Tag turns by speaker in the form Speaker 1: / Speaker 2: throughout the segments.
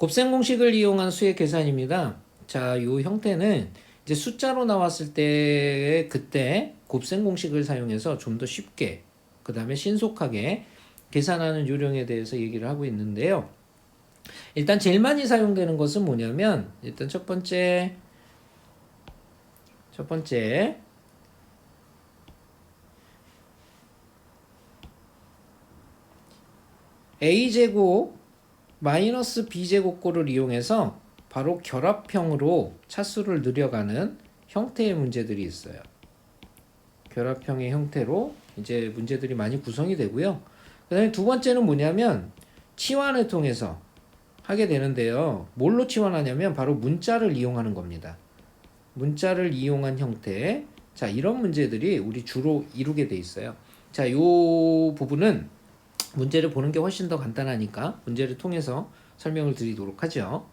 Speaker 1: 곱셈 공식을 이용한 수의 계산입니다. 자, 이 형태는 이제 숫자로 나왔을 때 그때 곱셈 공식을 사용해서 좀 더 쉽게 그 다음에 신속하게 계산하는 요령에 대해서 얘기를 하고 있는데요. 일단 제일 많이 사용되는 것은 뭐냐면 일단 첫 번째 첫 번째 a제곱 마이너스 b제곱꼴을 이용해서 바로 결합형으로 차수를 늘려가는 형태의 문제들이 있어요. 결합형의 형태로 이제 문제들이 많이 구성이 되고요. 그 다음에 두 번째는 뭐냐면 치환을 통해서 하게 되는데요. 뭘로 치환하냐면 바로 문자를 이용하는 겁니다. 문자를 이용한 형태. 자, 이런 문제들이 우리 주로 이루게 돼 있어요. 자, 요 부분은 문제를 보는 게 훨씬 더 간단하니까 문제를 통해서 설명을 드리도록 하죠.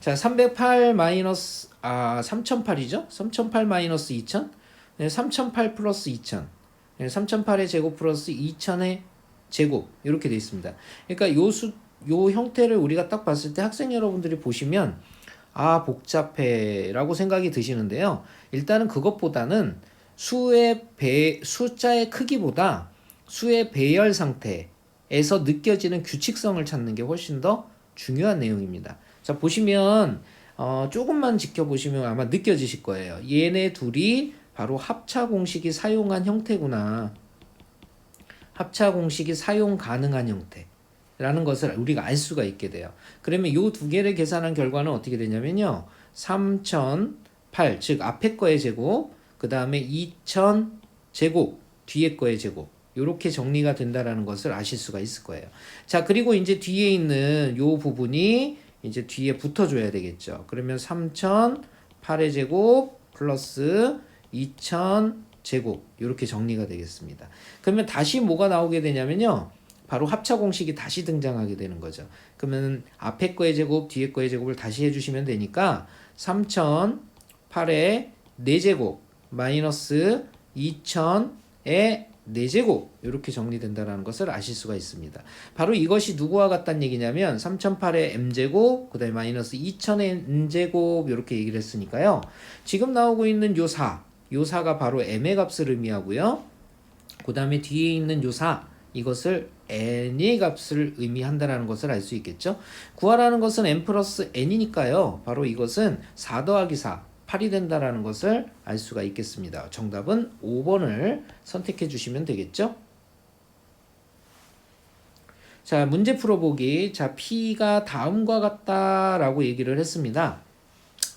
Speaker 1: 자, 308 마이너스 아 3008이죠? 3008 마이너스 2000, 네, 3008 플러스 2000, 네, 3008의 제곱 플러스 2000의 제곱 이렇게 돼 있습니다. 그러니까 요 수, 요 형태를 우리가 딱 봤을 때 학생 여러분들이 보시면 아 복잡해라고 생각이 드시는데요. 일단은 그것보다는 수의 배 숫자의 크기보다 수의 배열 상태에서 느껴지는 규칙성을 찾는 게 훨씬 더 중요한 내용입니다. 자 보시면 어, 조금만 지켜보시면 아마 느껴지실 거예요. 얘네 둘이 바로 합차 공식이 사용한 형태구나. 합차 공식이 사용 가능한 형태라는 것을 우리가 알 수가 있게 돼요. 그러면 이 두 개를 계산한 결과는 어떻게 되냐면요. 3008, 즉 앞에 거의 제곱, 그 다음에 2000 제곱, 뒤에 거의 제곱. 이렇게 정리가 된다라는 것을 아실 수가 있을 거예요. 자, 그리고 이제 뒤에 있는 요 부분이 이제 뒤에 붙어줘야 되겠죠. 그러면 3008의 제곱 플러스 2000 제곱 이렇게 정리가 되겠습니다. 그러면 다시 뭐가 나오게 되냐면요. 바로 합차 공식이 다시 등장하게 되는 거죠. 그러면 앞에 거의 제곱, 뒤에 거의 제곱을 다시 해주시면 되니까 3008의 4제곱 마이너스 2000의 4제곱 이렇게 정리된다는 것을 아실 수가 있습니다. 바로 이것이 누구와 같다는 얘기냐면 3008의 m제곱 그 다음에 마이너스 2000의 n제곱 이렇게 얘기를 했으니까요. 지금 나오고 있는 요 4, 요 4가 바로 m의 값을 의미하고요. 그 다음에 뒤에 있는 요 4, 이것을 n의 값을 의미한다라는 것을 알 수 있겠죠. 구하라는 것은 n 플러스 n이니까요. 바로 이것은 4 더하기 4, 8이 된다라는 것을 알 수가 있겠습니다. 정답은 5번을 선택해 주시면 되겠죠. 자, 문제 풀어보기. 자, P가 다음과 같다라고 얘기를 했습니다.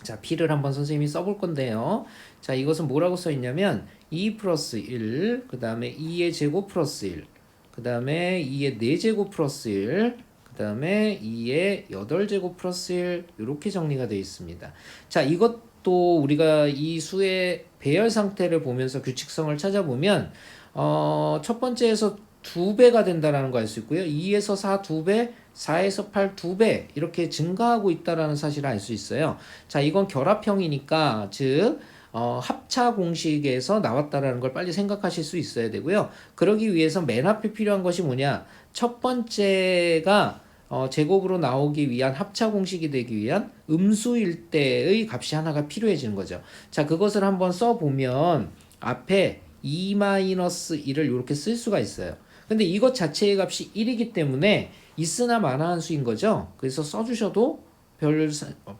Speaker 1: 자, P를 한번 선생님이 써볼 건데요. 자, 이것은 뭐라고 써 있냐면 2 플러스 1, 그 다음에 2의 제곱 플러스 1, 그 다음에 2의 4제곱 플러스 1, 그 다음에 2의 8제곱 플러스 1 이렇게 정리가 되어 있습니다. 자, 이것 도 우리가 이 수의 배열 상태를 보면서 규칙성을 찾아보면 어, 첫 번째에서 두 배가 된다라는 거 알 수 있고요. 2에서 4 두 배, 4에서 8 두 배 이렇게 증가하고 있다라는 사실을 알 수 있어요. 자, 이건 결합형이니까 즉 어, 합차 공식에서 나왔다라는 걸 빨리 생각하실 수 있어야 되고요. 그러기 위해서 맨 앞에 필요한 것이 뭐냐? 첫 번째가 어, 제곱으로 나오기 위한 합차 공식이 되기 위한 음수일 때의 값이 하나가 필요해지는 거죠. 자, 그것을 한번 써보면 앞에 2-1을 이렇게 쓸 수가 있어요. 근데 이것 자체의 값이 1이기 때문에 있으나 마나한 수인 거죠. 그래서 써주셔도 별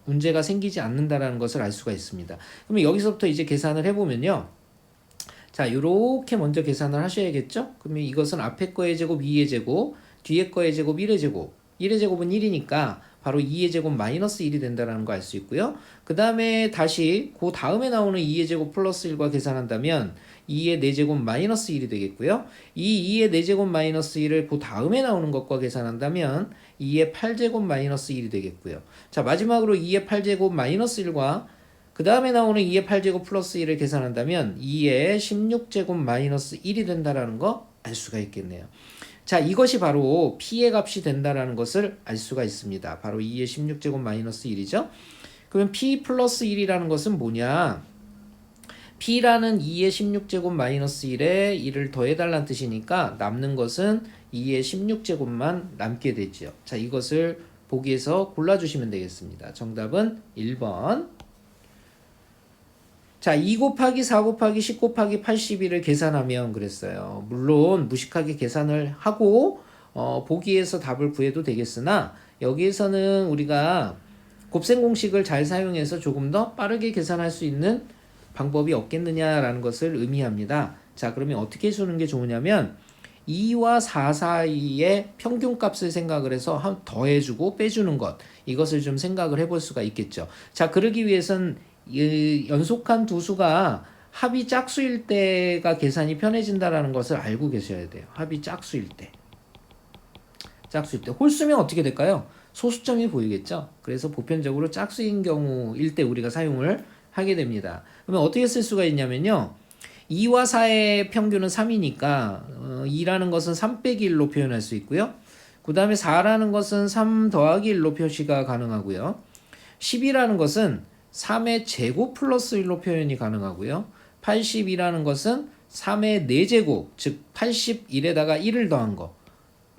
Speaker 1: 문제가 생기지 않는다라는 것을 알 수가 있습니다. 그러면 여기서부터 이제 계산을 해보면요. 자, 이렇게 먼저 계산을 하셔야겠죠? 그러면 이것은 앞에 거의 제곱 2의 제곱, 뒤에 거의 제곱 1의 제곱, 1의 제곱은 1이니까 바로 2의 제곱 마이너스 1이 된다는 거 알 수 있고요. 그 다음에 다시 그 다음에 나오는 2의 제곱 플러스 1과 계산한다면 2의 4제곱 마이너스 1이 되겠고요. 이 2의 4제곱 마이너스 1을 그 다음에 나오는 것과 계산한다면 2의 8제곱 마이너스 1이 되겠고요. 자 마지막으로 2의 8제곱 마이너스 1과 그 다음에 나오는 2의 8제곱 플러스 1을 계산한다면 2의 16제곱 마이너스 1이 된다라는 거 알 수가 있겠네요. 자, 이것이 바로 P의 값이 된다라는 것을 알 수가 있습니다. 바로 2의 16제곱 마이너스 1이죠. 그러면 P 플러스 1이라는 것은 뭐냐? P라는 2의 16제곱 마이너스 1에 1을 더해달라는 뜻이니까 남는 것은 2의 16제곱만 남게 되죠. 자, 이것을 보기에서 골라주시면 되겠습니다. 정답은 1번. 자, 2 곱하기 4 곱하기 10 곱하기 81을 계산하면 그랬어요. 물론 무식하게 계산을 하고 어, 보기에서 답을 구해도 되겠으나 여기에서는 우리가 곱셈 공식을 잘 사용해서 조금 더 빠르게 계산할 수 있는 방법이 없겠느냐라는 것을 의미합니다. 자, 그러면 어떻게 해주는 게 좋으냐면 2와 4 사이의 평균 값을 생각을 해서 한 더해주고 빼주는 것 이것을 좀 생각을 해볼 수가 있겠죠. 자, 그러기 위해선 이 연속한 두 수가 합이 짝수일 때가 계산이 편해진다라는 것을 알고 계셔야 돼요. 합이 짝수일 때. 짝수일 때. 홀수면 어떻게 될까요? 소수점이 보이겠죠? 그래서 보편적으로 짝수인 경우일 때 우리가 사용을 하게 됩니다. 그러면 어떻게 쓸 수가 있냐면요. 2와 4의 평균은 3이니까 어, 2라는 것은 3 빼기 1로 표현할 수 있고요. 그 다음에 4라는 것은 3 더하기 1로 표시가 가능하고요. 10이라는 것은 3의 제곱 플러스 1로 표현이 가능하고요. 80이라는 것은 3의 4제곱, 즉 81에다가 1을 더한 거.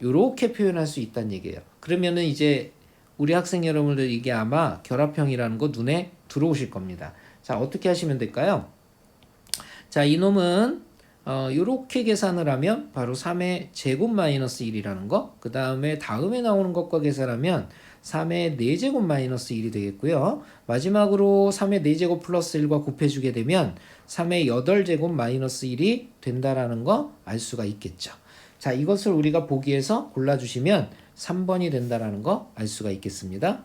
Speaker 1: 요렇게 표현할 수 있다는 얘기예요. 그러면은 이제 우리 학생 여러분들 이게 아마 결합형이라는 거 눈에 들어오실 겁니다. 자, 어떻게 하시면 될까요? 자, 이놈은 어, 요렇게 계산을 하면 바로 3의 제곱 마이너스 1이라는 거. 그 다음에 다음에 나오는 것과 계산하면 3의 4제곱 마이너스 1이 되겠고요. 마지막으로 3의 4제곱 플러스 1과 곱해주게 되면 3의 8제곱 마이너스 1이 된다라는 거 알 수가 있겠죠. 자, 이것을 우리가 보기에서 골라주시면 3번이 된다라는 거 알 수가 있겠습니다.